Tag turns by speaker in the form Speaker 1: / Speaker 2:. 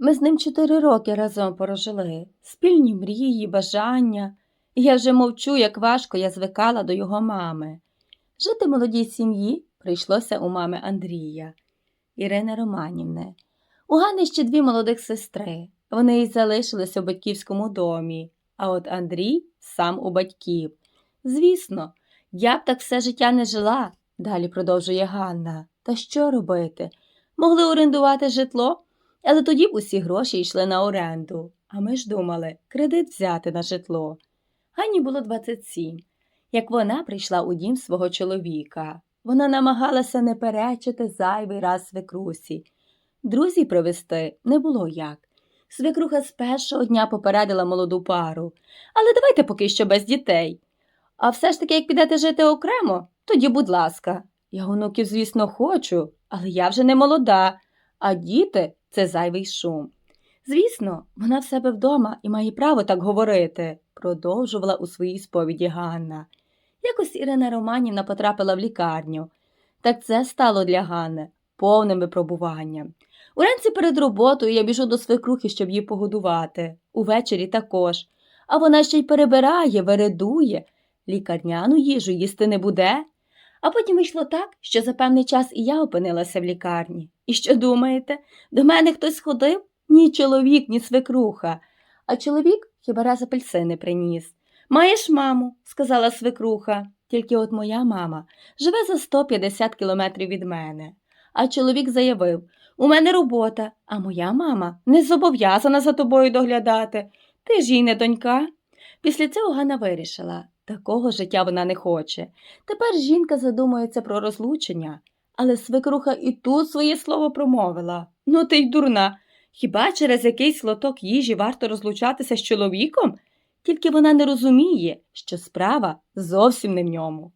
Speaker 1: Ми з ним чотири роки разом прожили, спільні мрії, бажання. І Я вже мовчу, як важко я звикала до його мами. Жити молодій сім'ї прийшлося у мами Андрія, Ірини Романівни. У Гани ще дві молодих сестри. Вони й залишились у батьківському домі, а от Андрій сам у батьків. Звісно, я б так все життя не жила, далі продовжує Ганна. Та що робити? Могли орендувати житло, але тоді б усі гроші йшли на оренду. А ми ж думали, кредит взяти на житло. Ганні було 27, як вона прийшла у дім свого чоловіка. Вона намагалася не перечити зайвий раз свекрусі. Друзі привезти не було як. Свекруха з першого дня попередила молоду пару. Але давайте поки що без дітей. А все ж таки, як підете жити окремо, тоді, будь ласка. Я онуків, звісно, хочу, але я вже не молода, а діти це зайвий шум. Звісно, вона в себе вдома і має право так говорити, продовжувала у своїй сповіді Ганна. Якось Ірина Романівна потрапила в лікарню. Так це стало для Ганни повним випробуванням. Уранці перед роботою я біжу до свекрухи, щоб її погодувати. Увечері також. А вона ще й перебирає, вередує. Лікарняну їжу їсти не буде. А потім вийшло так, що за певний час і я опинилася в лікарні. І що думаєте? До мене хтось ходив? Ні чоловік, ні свекруха. А чоловік хіба раз апельсини приніс. Маєш маму, сказала свекруха. Тільки от моя мама живе за 150 кілометрів від мене. А чоловік заявив у мене робота, а моя мама не зобов'язана за тобою доглядати. Ти ж їй не донька. Після цього Ганна вирішила такого життя вона не хоче. Тепер жінка задумується про розлучення, але свекруха і тут своє слово промовила Ну ти й дурна. Хіба через якийсь лоток їжі варто розлучатися з чоловіком? Тільки вона не розуміє, що справа зовсім не в ньому.